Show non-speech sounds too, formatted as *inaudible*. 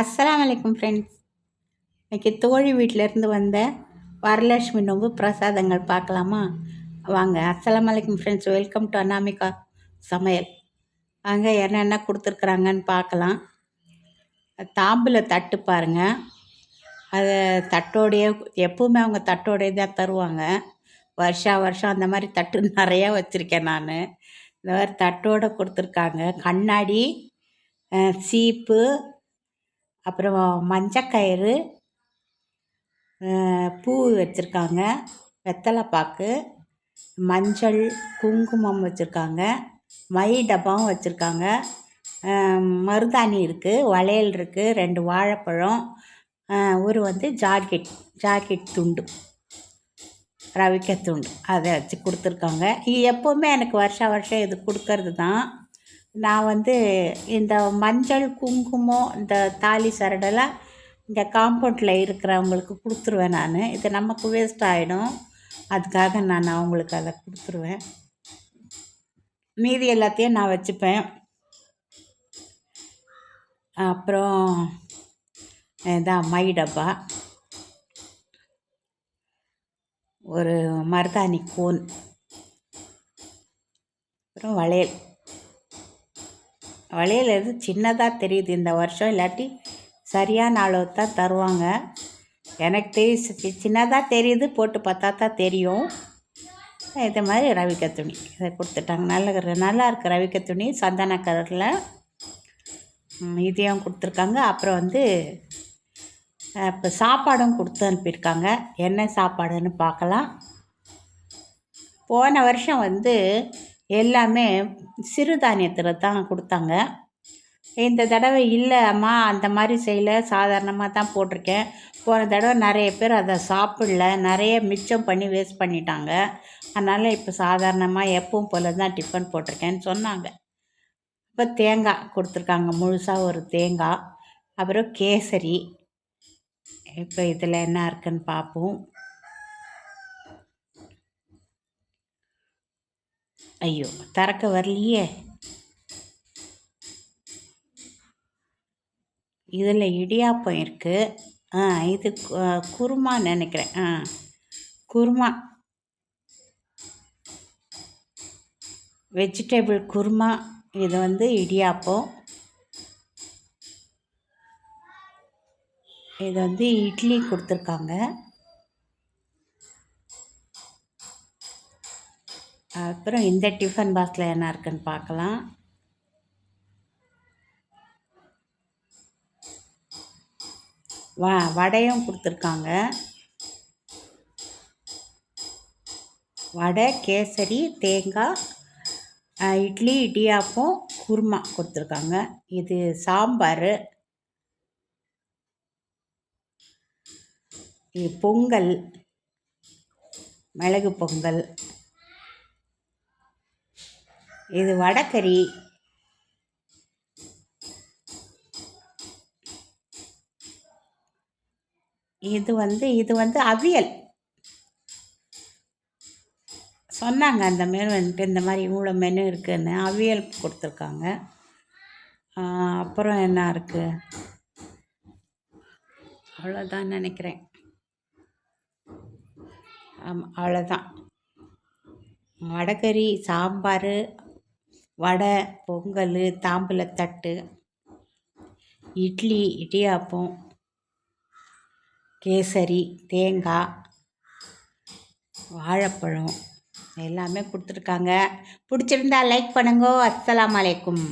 அஸ்ஸலாம் வலைக்கம் ஃப்ரெண்ட்ஸ் இன்றைக்கி தோழி வீட்டிலேருந்து வந்த வரலட்சுமி நோம்பு பிரசாதங்கள் பார்க்கலாமா? வாங்க அஸ்லாம் வலைக்கம் ஃப்ரெண்ட்ஸ் வெல்கம் டு அனாமிகா சமையல். வாங்க என்னென்ன கொடுத்துருக்குறாங்கன்னு பார்க்கலாம். தாம்பில் தட்டு பாருங்கள் அதை தட்டோடைய எப்போவுமே அவங்க தட்டோடைய தான் தருவாங்க. வருஷா வருஷம் அந்த மாதிரி தட்டு *laughs* நிறையா வச்சுருக்கேன் நான். இந்த மாதிரி தட்டோடு கொடுத்துருக்காங்க. கண்ணாடி சீப்பு அப்புறம் மஞ்சக்கயிறு பூ வச்சுருக்காங்க வெத்தலை பாக்கு மஞ்சள் குங்குமம் வச்சுருக்காங்க மை டப்பாவும் வச்சுருக்காங்க. மருதாணி இருக்குது வளையல் இருக்குது ரெண்டு வாழைப்பழம் ஒரு வந்து ஜாக்கெட் ஜாக்கெட் துண்டு ரவிக்க துண்டு அதை வச்சு கொடுத்துருக்காங்க. இது எப்போவுமே எனக்கு வருஷா வருஷம் இது கொடுக்கறது தான் நான் வந்து இந்த மஞ்சள் குங்குமம் இந்த தாலி சரடெல்லாம் இந்த காம்பவுண்டில் இருக்கிறவங்களுக்கு கொடுத்துருவேன் நான். இது நமக்கு வேஸ்ட் ஆகிடும் அதுக்காக நான் அவங்களுக்கு அதை கொடுத்துருவேன். மீதி எல்லாத்தையும் நான் வச்சுப்பேன். அப்புறம் இதான் மை டப்பா. ஒரு மருதாணி கோன். அப்புறம் வளையல். வளையல் சின்னதாக தெரியுது இந்த வருஷம் இல்லாட்டி சரியான அளவு தான் தருவாங்க. எனக்கு தெரிய சின்னதாக தெரியுது போட்டு பார்த்தா தான் தெரியும். இது மாதிரி ரவிக்க துணி இதை கொடுத்துட்டாங்க. நல்ல நல்லா இருக்குது ரவிக்க துணி சந்தன கலரில். இதையும் கொடுத்துருக்காங்க. அப்புறம் வந்து இப்போ சாப்பாடும் கொடுத்து அனுப்பியிருக்காங்க. என்ன சாப்பாடுன்னு பார்க்கலாம். போன வருஷம் வந்து எல்லாமே சிறுதானியத்தில் தான் கொடுத்தாங்க. இந்த தடவை இல்லை அம்மா அந்த மாதிரி செய்யல. சாதாரணமாக தான் போட்டிருக்கேன். போன தடவை நிறைய பேர் அதை சாப்பிடல. நிறைய மிச்சம் பண்ணி வேஸ்ட் பண்ணிட்டாங்க. அதனால் இப்போ சாதாரணமாக எப்பவும் போல் தான் டிஃபன் போட்டிருக்கேன்னு சொன்னாங்க. இப்போ தேங்காய் கொடுத்துருக்காங்க. முழுசாக ஒரு தேங்காய். அப்புறம் கேசரி. இப்போ இதில் என்ன இருக்குன்னு பார்ப்போம். ஐயோ திறக்க வரலையே இதில் இடியாப்பம் இருக்குது ஆ இது குருமா நினைக்கிறேன் ஆ குருமா வெஜிடபிள் குருமா இது வந்து இடியாப்பம் இது வந்து இட்லி கொடுத்துருக்காங்க அப்புறம் இந்த டிஃபன் பாக்ஸில் என்ன இருக்குன்னு பார்க்கலாம். வ வடையும் கொடுத்துருக்காங்க. வடை கேசரி தேங்காய் இட்லி இடியாப்பம் குருமா கொடுத்துருக்காங்க. இது சாம்பார். இது பொங்கல் மிளகு பொங்கல். இது வடக்கறி இது வந்து இது வந்து அவியல். சொன்னாங்க அந்த மெனு வந்துட்டு இந்த மாதிரி இவ்வளோ மெனு இருக்குதுன்னு அவியல் கொடுத்துருக்காங்க. அப்புறம் என்ன இருக்குது அவ்வளோதான் நினைக்கிறேன். ஆமாம் அவ்வளோதான். வடகறி சாம்பார் வடை பொங்கல் தாம்பூலத்தட்டு இட்லி இடியாப்பம் கேசரி தேங்காய் வாழைப்பழம் எல்லாமே கொடுத்துருக்காங்க. பிடிச்சிருந்தா லைக் பண்ணுங்க. அஸ்லாம் வலைக்கும்